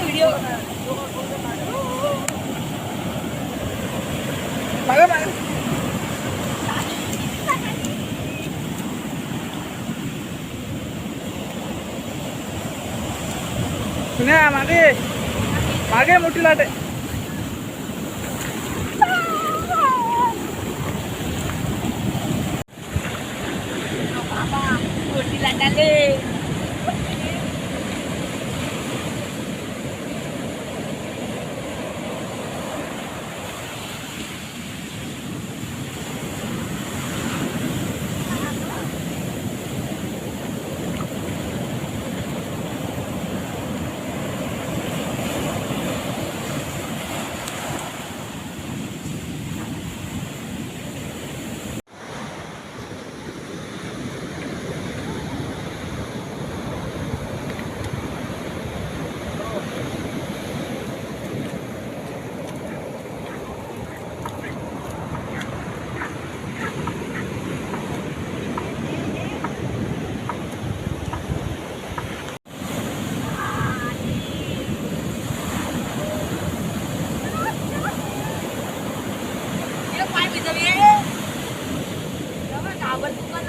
Video सुन्या मागे मागे मोठी लाट आहे मोठी लाट आले पाय भिजवले घाबर दुकान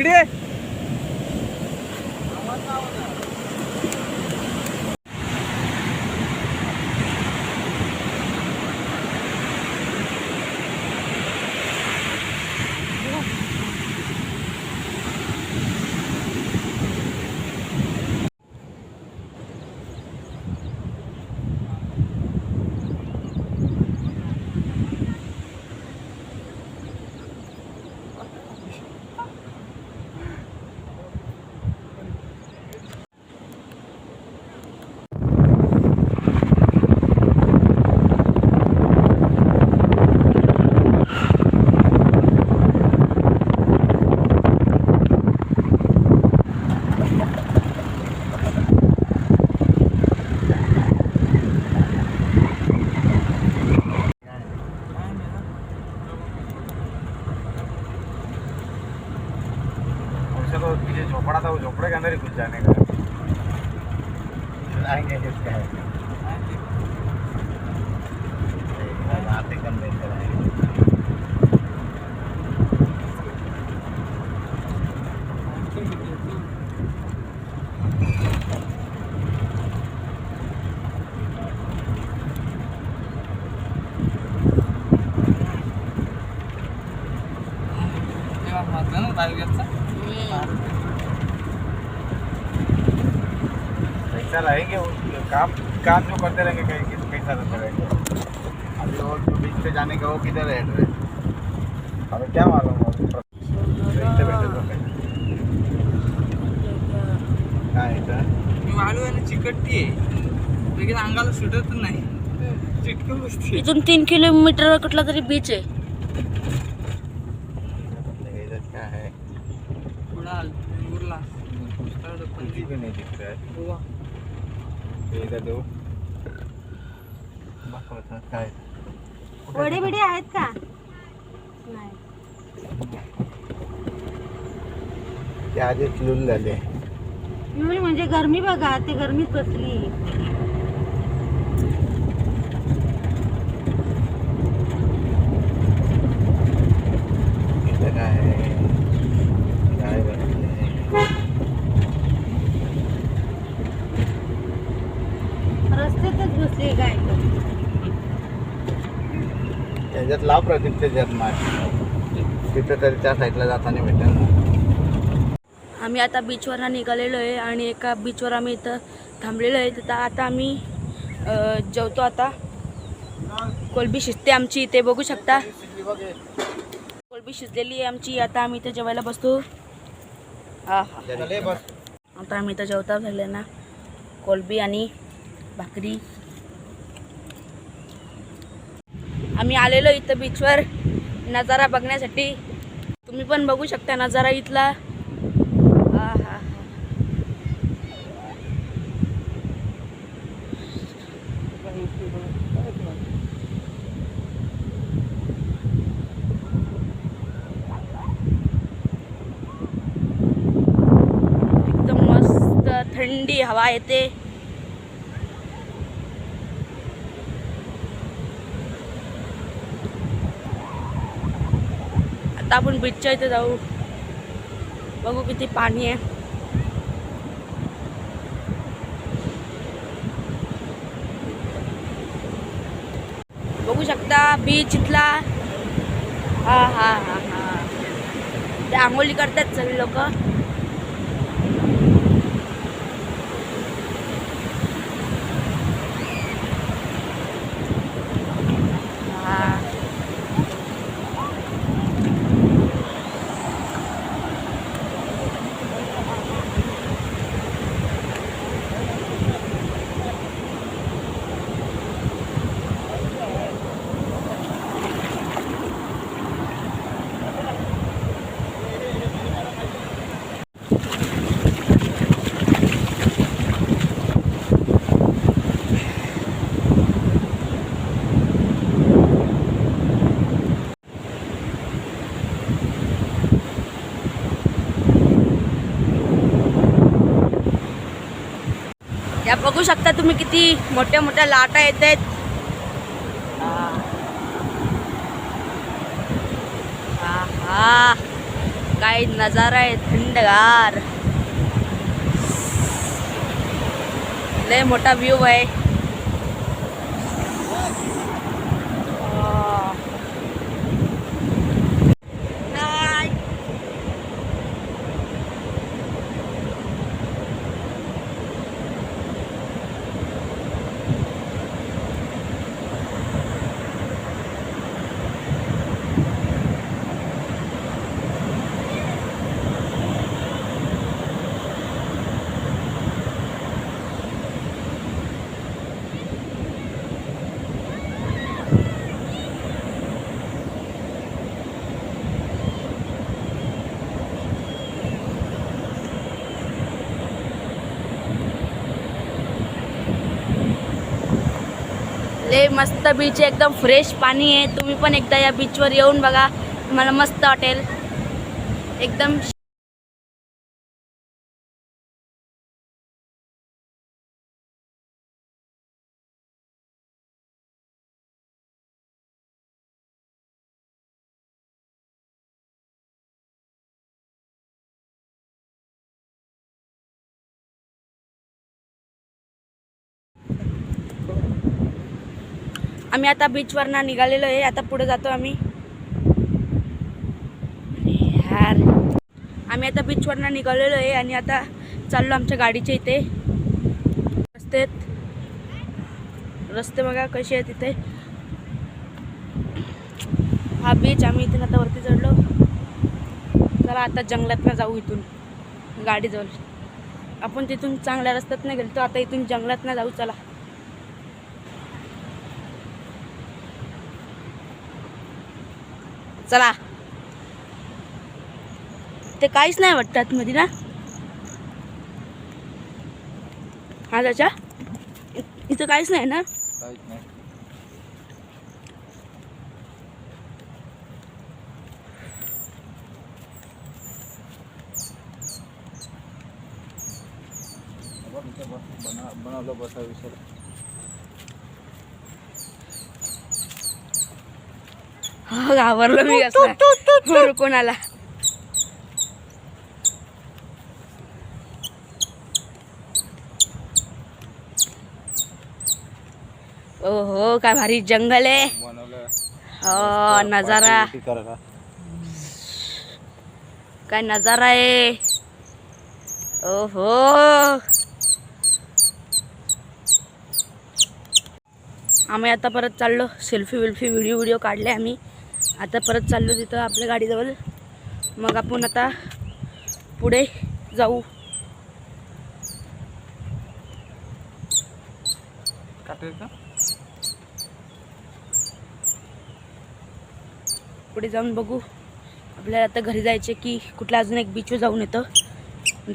इकडे पैसा लाएँगे वो काम काम जो करते रहेंगे कहीं किस देते रहेंगे। अभी वो जो बीच पे जाने का वो किधर है? एड्रेस हमें क्या मालूम वो तो तो चिकटती आहे लगेच अंगाला सुटत नाही। चिटकून बसते इथून तीन किलोमीटर कुठला तरी बीच आहे. इधर क्या है? उडाल उरला कुछ भी नहीं दिख रहा है गोवा ये इधर दो बस बस काय. वडे बिडे आहेत का? नाही. ते आधीच लुल झाले. मी म्हणजे गरमी बघा ते गरमीच बसली इथं काय आहे काय बसले रस्त्यातच बसली गाय त्याच्यात लाव प्रदीप त्याच्यात मार. तिथं तरी त्या साईडला जाताना भेटेल आम्ही आता बीचवर निघालेलो आहे आणि एका बीचवर आम्ही इथं थांबलेलो आहे. तिथं आता आम्ही जेवतो आता. कोलबी शिजते आमची इथे बघू शकता. कोलबी शिजलेली आहे आमची. आता आम्ही इथे जेवायला बसतो. हा हा. आता आम्ही इथं जेवता झालं ना. कोलबी आणि भाकरी. आम्ही आलेलो इथं बीचवर नजारा बघण्यासाठी. तुम्ही पण बघू शकता नजारा इथला. एकदम मस्त थंडी हवा येते. आता आपण बीचच्या इथे जाऊ. बघू किती पाणी आहे. बघू शकता बीच इथला. हा हा हा हा. ते आंघोळी करतात सगळे लोक. या बघू शकता तुम्ही किती मोठ्या मोठ्या लाटा येत आहेत. हा काय नजारा आहे थंडगार. लय मोठा व्ह्यू आहे आ. हाय. लय मस्त बीच आहे एकदम फ्रेश पाणी आहे. तुम्ही पण एकदा या बीचवर येऊन बघा. तुम्हाला मस्त वाटेल. एकदम आम्ही आता बीचवरनं निघालेलो आहे. आता पुढे जातो आम्ही. यार आम्ही आता बीचवरनं निघालेलो आहे आणि आता चाललो आमच्या गाडीच्या इथे. रस्त्यात रस्ते बघा कसे आहेत तिथे हा बीच आम्ही इथून आता वरती चढलो. चला आता जंगलातनं जाऊ इथून. गाडी जाऊ आपण तिथून चांगल्या रस्त्यातनं गेलो आता इथून जंगलातनं जाऊ चला. चला. ते काहीच नाही वाटतं आतमध्ये ना? हा त्याच्या? इथं काहीच नाही ना? काहीच नाही. बस बनवलं बसा विषय घाबरलो मी असं. कोणाला? ओहो काय भारी जंगल आहे. हो नजारा. काय नजारा आहे. ओहो. आम्ही आता परत चाललो. सेल्फी विल्फी व्हिडिओ व्हिडिओ काढले आम्ही. आता परत चाललो तिथं आपल्या गाडीजवळ. मग आपण आता पुढे जाऊ. पुढे जाऊन बघू. आपल्याला आता घरी जायचे की कुठल्या अजून एक बीचवर जाऊन येतं.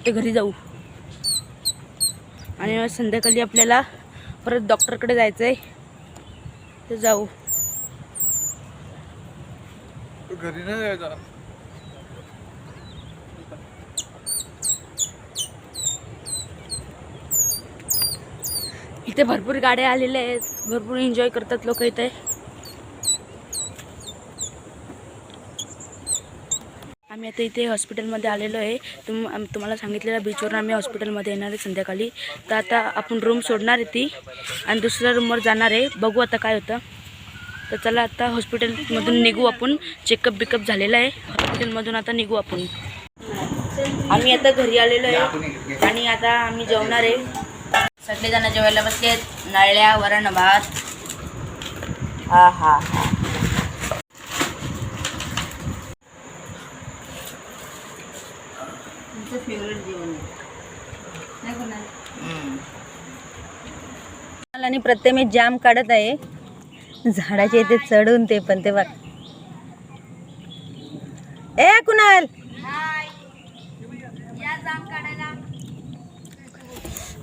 ते घरी जाऊ. आणि संध्याकाळी आपल्याला परत डॉक्टरकडे जायचं आहे ते जाऊ. घरी नाही जायचा इथे भरपूर गाड्या आलेल्या आहेत. भरपूर एन्जॉय करतात लोक इथे. आम्ही आता इथे हॉस्पिटलमध्ये आलेलो आहे. तुम तुम्हाला सांगितलेल्या बीचवरून आम्ही हॉस्पिटलमध्ये येणार आहे संध्याकाळी. तर आता आपण रूम सोडणार आहे ती. आणि दुसऱ्या रूमवर जाणार आहे. बघू आता काय होतं. तर चला आता हॉस्पिटलमधून निघू आपण. चेकअप बिकअप झालेलं आहे. हॉस्पिटलमधून आता निघू आपण. आम्ही आता घरी आलेलो आहे आणि आता आम्ही जेवणार आहे. सगळेजण जेवायला बसले आहेत. नळ्या वरण भात. हा हा हा. आणि प्रत्येक जाम काढत आहे. झाडाच्या इथे चढून ते पण ते बघ. ए कुणाल?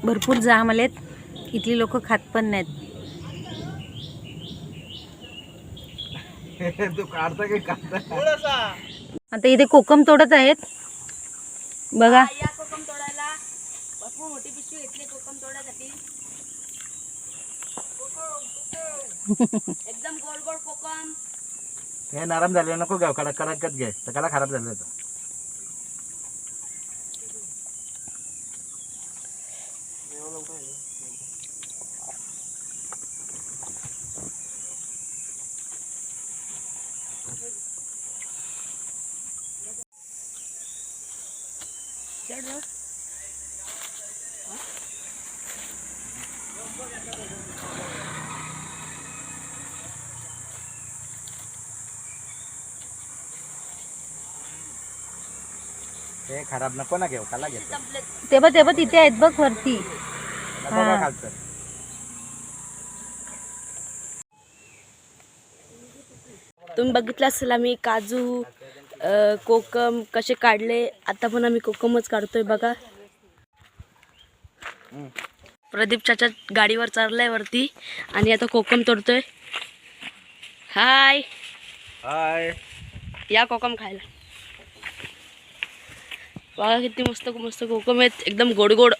भरपूर जाम आलेत. इथली लोक खात पण नाहीत. आता इथे कोकम तोडत आहेत. बघा. या कोकम तोडायला भरपूर मोठी पिशवी घेतली कोकम तोडायसाठी. एकदम गोल गोल कोकम. हे नरम झाले नको घ्या कडक कडकच घे. सगळा खराब झालं होतं. हे खराब नको ना घेऊ काला घेतो ते बघ ते बघ तिथे आहेत बघ वरती. खालचं. तुम्ही बघितलं असेल आम्ही काजू अ, कोकम कसे काढले? आता पण आम्ही कोकमच काढतोय बघा. प्रदीप चाचा गाडीवर चढलाय वरती आणि आता कोकम तोडतोय. हाय. हाय. या कोकम खायला. बघा किती मस्त मस्त कोकम आहेत. एकदम गोड गोड.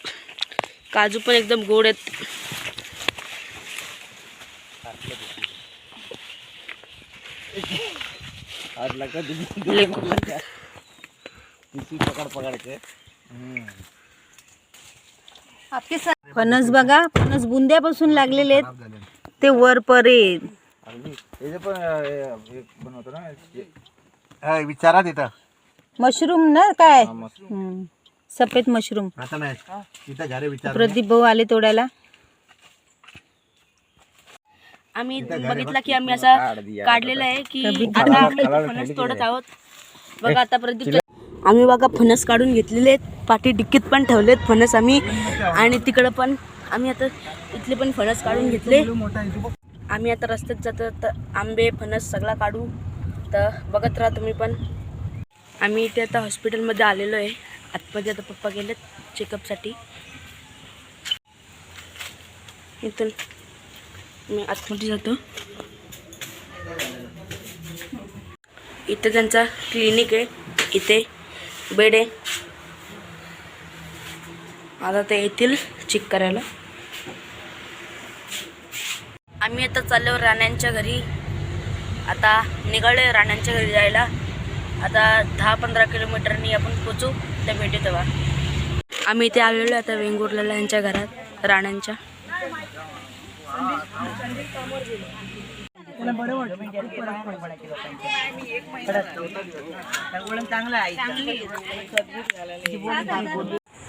काजू पण एकदम गोड आहेत. पकड पकड के फणस बघा फणस बुंद्यापासून लागलेले आहेत. ते वर हे पण बनवतो ना विचारा तिथं. मशरूम ना काय? हा. हम्म. सफेद मशरूम. आता नाही. तिथं घरे विचार प्रदीप भाऊ आले तोडायला. आम्ही बघितला की आम्ही असा काढलेला आहे की आता आम्ही फणस तोडत आहोत. बघा आता प्रदीप आम्ही बघा फणस काढून घेतलेले आहेत. पाठी डिक्कीत पण ठेवलेत फणस आम्ही. आणि तिकडं पण आम्ही आता इथले पण फणस काढून घेतले. आम्ही आता रस्त्यात जातो तर आंबे फणस सगळा काढू. तर बघत राहा तुम्ही पण. आम्ही इथे आता हॉस्पिटलमध्ये आलेलो आहे. आतमध्ये आता पप्पा गेलेत चेकअपसाठी. इथून मी आतमध्ये जातो. इथे त्यांचा क्लिनिक आहे. इथे बेड आहे. आता ते येतील चेक करायला. आम्ही आता चाललो राण्यांच्या घरी. आता निघाले राण्यांच्या घरी जायला. आता दहा पंधरा किलोमीटरनी आपण पोचू त्या भेटू तेव्हा. आम्ही इथे आलेलो आता वेंगुर्ला यांच्या घरात राण्यांच्या.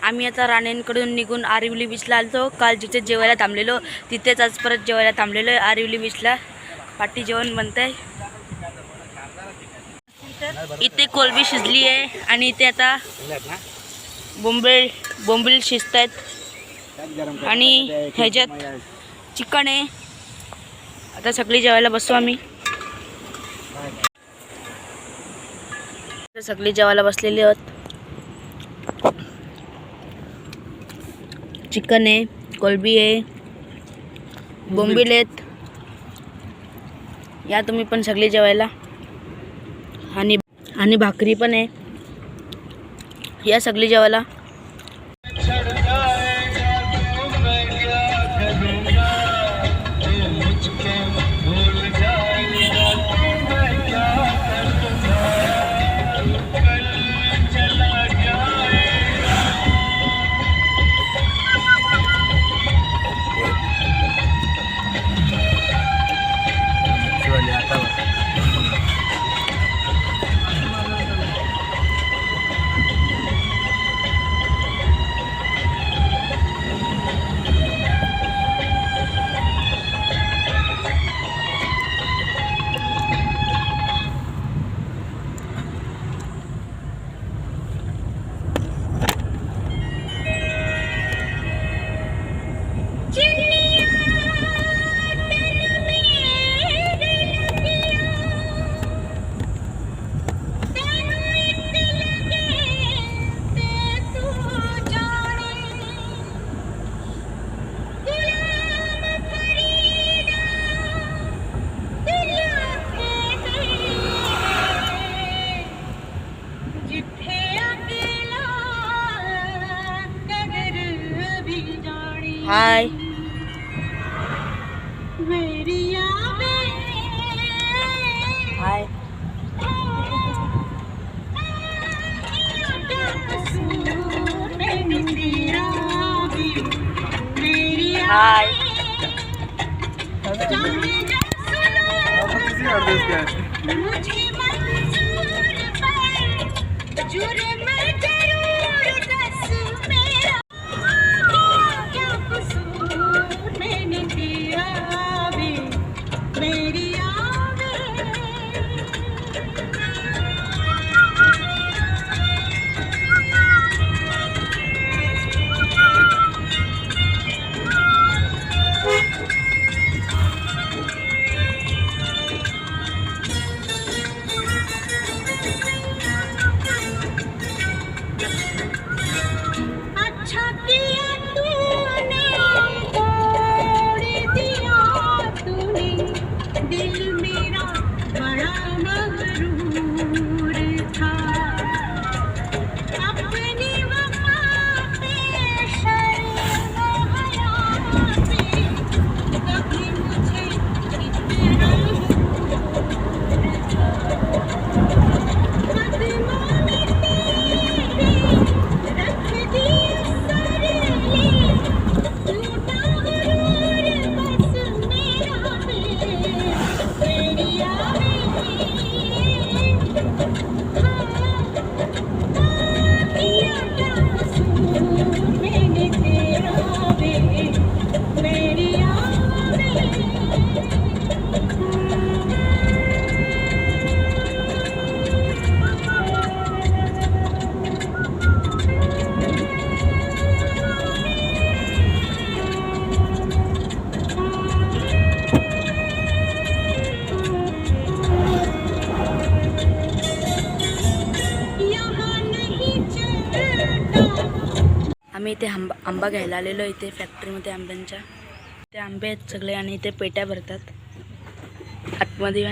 आम्ही आता राणेंकडून निघून आरिवली बीचला आलतो. काल जिथे जेवायला थांबलेलो तिथेच आज परत जेवायला थांबलेलो आरिवली बीचला पाटी जेवण बनतंय. इथे कोलबी शिजली आहे आणि इथे आता बोंबील बोंबील शिजत आहेत आणि ह्याच्यात चिकन आहे. आता सगळी जेवायला बसतो आम्ही. सगळी जेवायला बसलेली आहोत. चिकन आहे कोलबी आहे बोंबील आहेत. या तुम्ही पण सगळी जेवायला. आणि आणि भाकरी पण आहे. या सगळी जेवायला Hi. How आंबा घ्यायला आलेलो इथे फॅक्टरीमध्ये आंब्यांच्या. ते आंबे आहेत सगळे आणि इथे पेट्या भरतात. आतमध्ये